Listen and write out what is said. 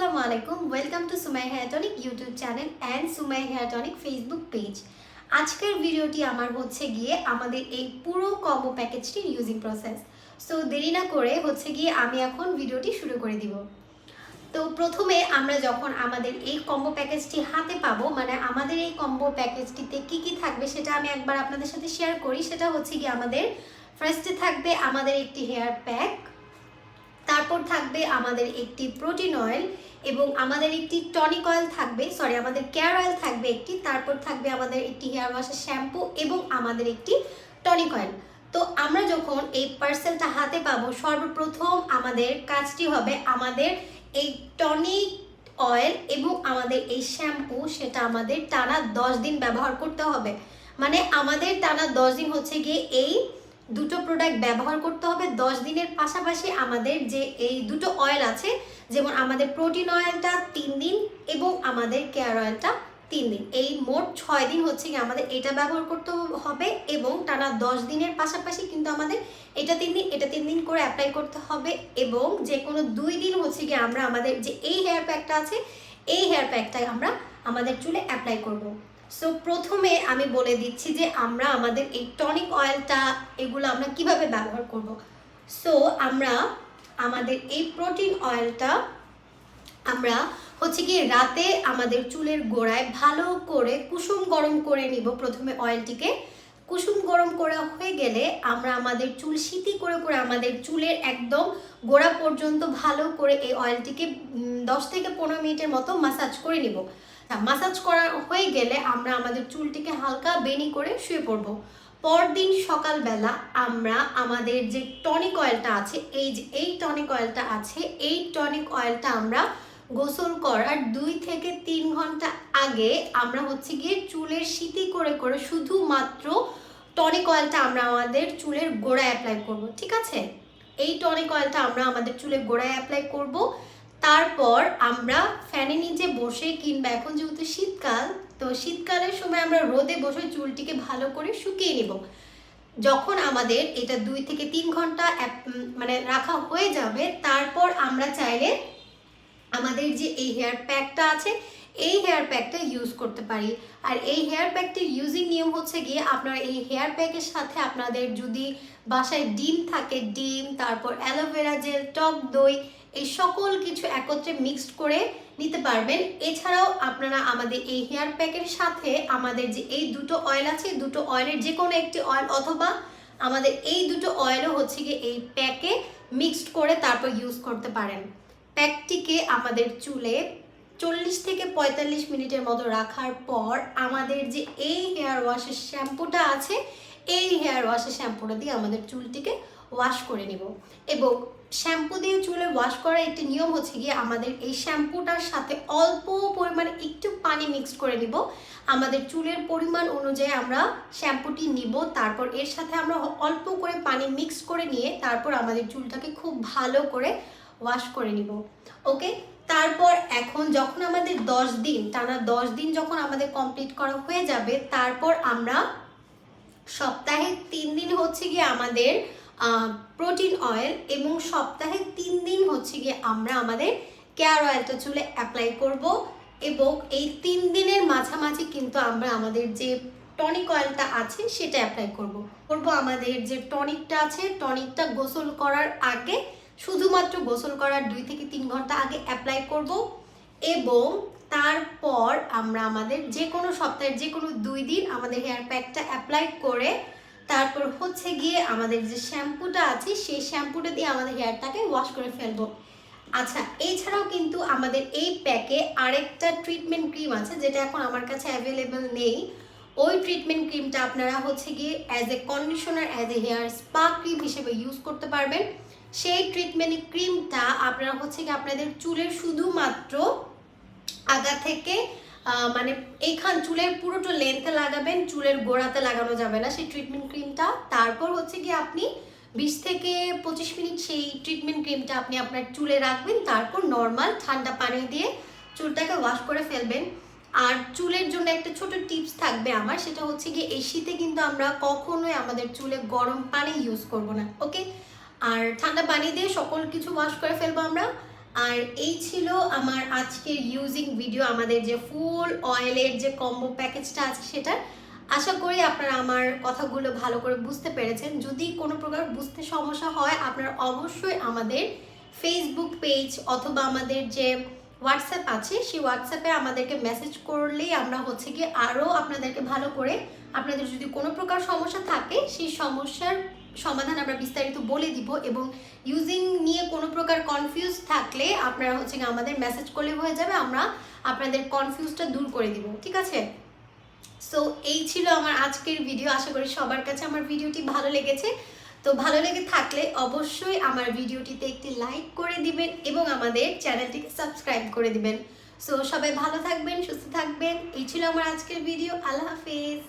আসসালামু আলাইকুম welcome to Sumai hair YouTube channel and Sumai hair Facebook page আজকের ভিডিওটি আমার হচ্ছে গিয়ে আমাদের এই পুরো কম্বো প্যাকেজটির ইউজিং প্রসেস সো দেরি না করে হচ্ছে গিয়ে আমি এখন ভিডিওটি শুরু করে দিব। তো প্রথমে আমরা যখন আমাদের এই কম্বো প্যাকেজটি হাতে পাবো মানে আমাদের এই কম্বো প্যাকেজটিতে কি কি থাকবে সেটা আমি একবার আপনাদের সাথে শেয়ার করি। সেটা হচ্ছে কি আমাদের ফার্স্টে থাকবে আমাদের একটি হেয়ার প্যাক তারপর থাকবে আমাদের একটি প্রোটিন অয়েল এবং আমাদের একটি টনিক অয়েল থাকবে সরি আমাদের কেয়ার অয়েল থাকবে একটি, তারপর থাকবে আমাদের একটি হেয়ার ওয়াশের শ্যাম্পু এবং আমাদের একটি টনিক অয়েল তো আমরা যখন এই পার্সেলটা হাতে পাবো, সর্বপ্রথম আমাদের কাজটি হবে আমাদের এই টনিক অয়েল এবং আমাদের এই শ্যাম্পু সেটা আমাদের টানা দশ দিন ব্যবহার করতে হবে। মানে আমাদের টানা দশ দিন হচ্ছে গিয়ে এই দুটো প্রোডাক্ট ব্যবহার করতে হবে দশ দিনের পাশাপাশি আমাদের যে এই দুটো অয়েল আছে, যেমন আমাদের প্রোটিন অয়েলটা তিন দিন এবং আমাদের কেয়ার অয়েলটা তিন দিন। এই মোট ছয় দিন হচ্ছে কি আমাদের এটা ব্যবহার করতে হবে এবং টানা দশ দিনের পাশাপাশি কিন্তু আমাদের এটা তিন দিন, এটা তিন দিন করে অ্যাপ্লাই করতে হবে এবং যে কোনো দুই দিন হচ্ছে কি আমরা আমাদের যে এই হেয়ার প্যাকটা আছে, এই হেয়ার প্যাকটাই আমরা আমাদের চুলে অ্যাপ্লাই করব। সো প্রথমে আমি বলে দিচ্ছি যে আমরা আমাদের এই টনিক অয়েলটা এগুলো আমরা কীভাবে ব্যবহার করব। সো আমরা আমাদের এই প্রোটিন অয়েলটা আমরা হচ্ছে কি রাতে আমাদের চুলের গোড়ায় ভালো করে কুসুম গরম করে নিব প্রথমে অয়েলটিকে কুসুম গরম করা হয়ে গেলে আমরা আমাদের চুল শীতি করে করে আমাদের চুলের একদম গোড়া পর্যন্ত ভালো করে এই অয়েলটিকে দশ থেকে পনেরো মিনিটের মতো মাসাজ করে নিব। মাসাজ করা হয়ে গেলে আমরা আমাদের চুলটিকে হালকা বেনি করে শুয়ে পড়ব। পরদিন সকালবেলা আমরা আমাদের যে টনিক অয়েলটা আছে, এই যে, এই টনিক অয়েলটা আছে, এই টনিক অয়েলটা আমরা গোসল করার দুই থেকে তিন ঘণ্টা আগে আমরা হচ্ছে গিয়ে চুলের সিটি করে করে শুধুমাত্র টনিক অয়েলটা আমরা আমাদের চুলের গোড়ায় অ্যাপ্লাই করব, ঠিক আছে? এই টনিক অয়েলটা আমরা আমাদের চুলের গোড়ায় অ্যাপ্লাই করব। তারপর আমরা ফ্যানের নিচে বসে কিংবা এখন যেহেতু শীতকাল, তো শীতকালের সময় আমরা রোদে বসে চুলটিকে ভালো করে শুকিয়ে নেব। যখন আমাদের এটা দুই থেকে তিন ঘণ্টা মানে রাখা হয়ে যাবে, তারপর আমরা চাইলে আমাদের যে এই হেয়ার প্যাকটা আছে, এই হেয়ার প্যাকটা ইউজ করতে পারি। আর এই হেয়ার প্যাকটির ইউজিং নিয়ম হচ্ছে গিয়ে আপনার এই হেয়ার প্যাকের সাথে আপনাদের যদি বাসায় ডিম থাকে, ডিম, তারপর অ্যালোভেরা জেল, টক দই এই সকল কিছু একত্রে মিক্সড করে নিতে পারবেন। এছাড়াও আপনারা আমাদের এই হেয়ার প্যাকের সাথে আমাদের যে এই দুটো অয়েল আছে দুটো অয়েলের যে কোনো একটি অয়েল অথবা আমাদের এই দুটো অয়েলও হচ্ছে গিয়ে এই প্যাকে মিক্সড করে তারপর ইউজ করতে পারেন। প্যাকটিকে আমাদের চুলে চল্লিশ থেকে পঁয়তাল্লিশ মিনিটের মতো রাখার পর আমাদের যে এই হেয়ার ওয়াশের শ্যাম্পুটা আছে, এই হেয়ার ওয়াশের শ্যাম্পুটা দিয়ে আমাদের চুলটিকে ওয়াশ করে নেব। এবং শ্যাম্পু দিয়ে চুলে ওয়াশ করার একটি নিয়ম হচ্ছে গিয়ে আমাদের এই শ্যাম্পুটার সাথে অল্প পরিমাণে একটু পানি মিক্সড করে নিব। আমাদের চুলের পরিমাণ অনুযায়ী আমরা শ্যাম্পুটি নিব, তারপর এর সাথে আমরা অল্প করে পানি মিক্স করে নিয়ে তারপর আমাদের চুলটাকে খুব ভালো করে ওয়াশ করে নিব। ওকে? তারপর এখন যখন আমাদের দশ দিন, টানা দশ দিন যখন আমাদের কমপ্লিট করা হয়ে যাবে, তারপর আমরা সপ্তাহে তিন দিন হচ্ছে গিয়ে আমাদের প্রোটিন অয়েল এবং সপ্তাহে তিন দিন হচ্ছে গিয়ে আমরা আমাদের কেয়ার অয়েলটা চুলে অ্যাপ্লাই করব এবং এই তিন দিনের মাঝামাঝি কিন্তু আমরা আমাদের যে টনিক অয়েলটা আছে সেটা অ্যাপ্লাই করব। করব আমাদের যে টনিকটা আছে টনিকটা গোসল করার আগে, শুধুমাত্র গোসল করার দুই থেকে তিন ঘণ্টা আগে অ্যাপ্লাই করব এবং তারপর আমরা আমাদের যে কোনো সপ্তাহের যে কোনো দুই দিন আমাদের হেয়ার প্যাকটা অ্যাপ্লাই করে তারপর হচ্ছে গিয়ে আমাদের যে শ্যাম্পুটা আছে, সেই শ্যাম্পুটা দিয়ে আমাদের হেয়ারটাকে ওয়াশ করে ফেলব। আচ্ছা এছাড়াও কিন্তু আমাদের এই প্যাকে আরেকটা ট্রিটমেন্ট ক্রিম আছে, যেটা এখন আমার কাছে অ্যাভেলেবেল নেই। ওই ট্রিটমেন্ট ক্রিমটা আপনারা হচ্ছে গিয়ে as a conditioner as a hair spa cream হিসেবে ইউজ করতে পারবেন। সেই ট্রিটমেন্ট ক্রিমটা আপনারা হচ্ছে কি আপনাদের চুলের শুধুমাত্র আগা থেকে মানে এইখান চুলের পুরোটা লেন্থে লাগাবেন, চুলের গোড়াতে লাগানো যাবে না সেই ট্রিটমেন্ট ক্রিমটা তারপর হচ্ছে কি আপনি বিশ থেকে পঁচিশ মিনিট সেই ট্রিটমেন্ট ক্রিমটা আপনি আপনার চুলে রাখবেন, তারপর নর্মাল ঠান্ডা পানি দিয়ে চুলটাকে ওয়াশ করে ফেলবেন। আর চুলের জন্য একটা ছোট টিপস থাকবে আমার, সেটা হচ্ছে গিয়ে এই শীতে কিন্তু আমরা কখনোই আমাদের চুলে গরম পানি ইউজ করব না ওকে আর ঠান্ডা পানি দিয়ে সকল কিছু ওয়াশ করে ফেলব আমরা। আর এই ছিল আমার আজকের ইউজিং ভিডিও আমাদের যে ফুল অয়েলের যে কম্বো প্যাকেজটা আছে সেটার আশা করি আপনারা আমার কথাগুলো ভালো করে বুঝতে পেরেছেন। যদি কোনো প্রকার বুঝতে সমস্যা হয়, আপনারা অবশ্যই আমাদের ফেসবুক পেজ অথবা আমাদের যে হোয়াটসঅ্যাপ আছে, সেই হোয়াটসঅ্যাপে আমাদেরকে মেসেজ করলেই আমরা হচ্ছে কি আরও আপনাদেরকে ভালো করে, আপনাদের যদি কোনো প্রকার সমস্যা থাকে, সেই সমস্যার সমাধান আমরা বিস্তারিত বলে দিব এবং ইউজিং নিয়ে কোনো প্রকার কনফিউজ থাকলে আপনারা হচ্ছে আমাদের মেসেজ করলে হয়ে যাবে, আমরা আপনাদের কনফিউজটা দূর করে দিব, ঠিক আছে? সো এই ছিল আমার আজকের ভিডিও আশা করি সবার কাছে আমার ভিডিওটি ভালো লেগেছে। তো ভালো লেগে থাকলে অবশ্যই আমার ভিডিওটিতে একটি লাইক করে দিবেন এবং আমাদের চ্যানেলটিকে সাবস্ক্রাইব করে দিবেন। সো সবাই ভালো থাকবেন, সুস্থ থাকবেন, এই ছিল আমার আজকের ভিডিও আল্লাহ হাফেজ।